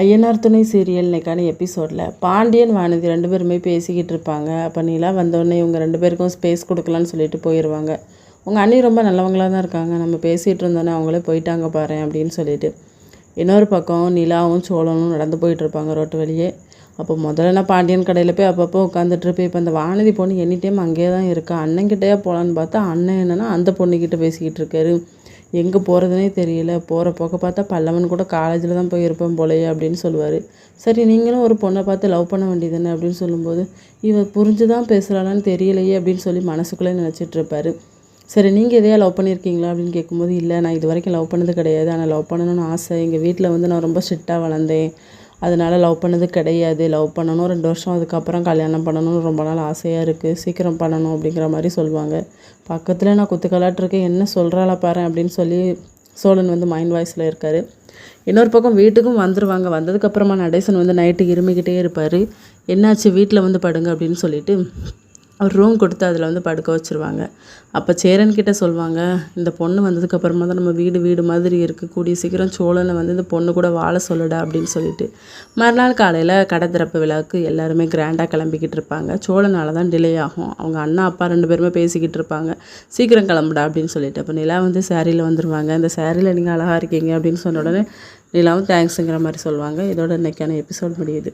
ஐயனார் துணை சீரியல் இன்னைக்கான எபிசோடில் பாண்டியன் வானதி ரெண்டு பேருமே பேசிக்கிட்டு இருப்பாங்க. அப்போ நிலா வந்தோடனே இவங்க ரெண்டு பேருக்கும் ஸ்பேஸ் கொடுக்கலான்னு சொல்லிட்டு போயிடுவாங்க உங்கள் அண்ணி ரொம்ப நல்லவங்களாக தான் இருக்காங்க. நம்ம பேசிகிட்டு இருந்தோன்னே அவங்களே போயிட்டாங்க பாரு அப்படின்னு சொல்லிட்டு. இன்னொரு பக்கம் நிலாவும் சோழனும் நடந்து போயிட்டுருப்பாங்க ரோட்டு வழியே. அப்போ முதல்ல நான் பாண்டியன் கடையில் போய் அப்பப்போ உட்காந்துட்டு இப்போ இந்த வானதி பொண்ணு எனி டைம் அங்கேயே தான் இருக்கா. அண்ணன்கிட்டயே போகலான்னு பார்த்தா அண்ணன் என்னென்னா அந்த பொண்ணுக்கிட்ட பேசிக்கிட்டு இருக்காரு. எங்கே போகிறதுனே தெரியல. போகிற போக்க பார்த்தா பல்லவன் கூட காலேஜில் தான் போய் இருப்பேன் போலையே அப்படின்னு சொல்லுவார். சரி நீங்களும் ஒரு பொண்ணை பார்த்து லவ் பண்ண வேண்டியதுன்னு அப்படின்னு சொல்லும்போது இவ புரிஞ்சு தான் பேசுகிறாளான்னு தெரியலையே அப்படின்னு சொல்லி மனசுக்குள்ளே நினச்சிட்ருப்பாரு சரி நீங்கள் எதையா லவ் பண்ணியிருக்கீங்களா அப்படின்னு கேட்கும்போது இல்லை நான் இது வரைக்கும் லவ் பண்ணது கிடையாது. ஆனால் லவ் பண்ணணும்னு ஆசை. எங்கள் வீட்டில் வந்து நான் ரொம்ப ஸ்ட்ரிக்டாக வளர்ந்தேன். அதனால் லவ் பண்ணது கிடையாது. லவ் பண்ணணும் ரெண்டு வருஷம் அதுக்கப்புறம் கல்யாணம் பண்ணணும்னு ரொம்ப நாள் ஆசையாக இருக்குது சீக்கிரம் பண்ணணும் அப்படிங்கிற மாதிரி சொல்லுவாங்க. பக்கத்தில் நான் குத்துக்கலாட்டிருக்கேன் என்ன சொல்கிறாளா பாரு அப்படின்னு சொல்லி சோழன் வந்து மைண்ட் வாய்ஸில் இருக்கார். இன்னொரு பக்கம் வீட்டுக்கும் வந்துடுவாங்க வந்ததுக்கப்புறமா நடேசன் வந்து நைட்டு இருமிக்கிட்டே இருப்பார். என்னாச்சு? வீட்டில் வந்து படுங்க அப்படின்னு சொல்லிட்டு ரூம் கொடுத்து அதில் வந்து படுக்க வச்சுருவாங்க. அப்போ சேரன்கிட்ட சொல்லுவாங்க இந்த பொண்ணு வந்ததுக்கப்புறமா தான் நம்ம வீடு வீடு மாதிரி இருக்குது கூடிய சீக்கிரம் சோழனை வந்து இந்த பொண்ணு கூட வாழ சொல்லுடா அப்படின்னு சொல்லிட்டு. மறுநாள் காலையில் கடை திறப்பு விழாவுக்கு எல்லாருமே கிராண்டாக கிளம்பிக்கிட்டு இருப்பாங்க. சோழனால தான் டிலே ஆகும். அவங்க அண்ணா அப்பா ரெண்டு பேருமே பேசிக்கிட்டு இருப்பாங்க. சீக்கிரம் கிளம்புடா அப்படின்னு சொல்லிட்டு. அப்போ நிலா வந்து சாரியில் வந்துருவாங்க. இந்த சாரியில் நீங்கள் அழகாக இருக்கீங்க அப்படின்னு சொன்ன உடனே நிலாவும் தேங்க்ஸுங்கிற மாதிரி சொல்லுவாங்க. இதோட இன்றைக்கான எபிசோட் முடியுது.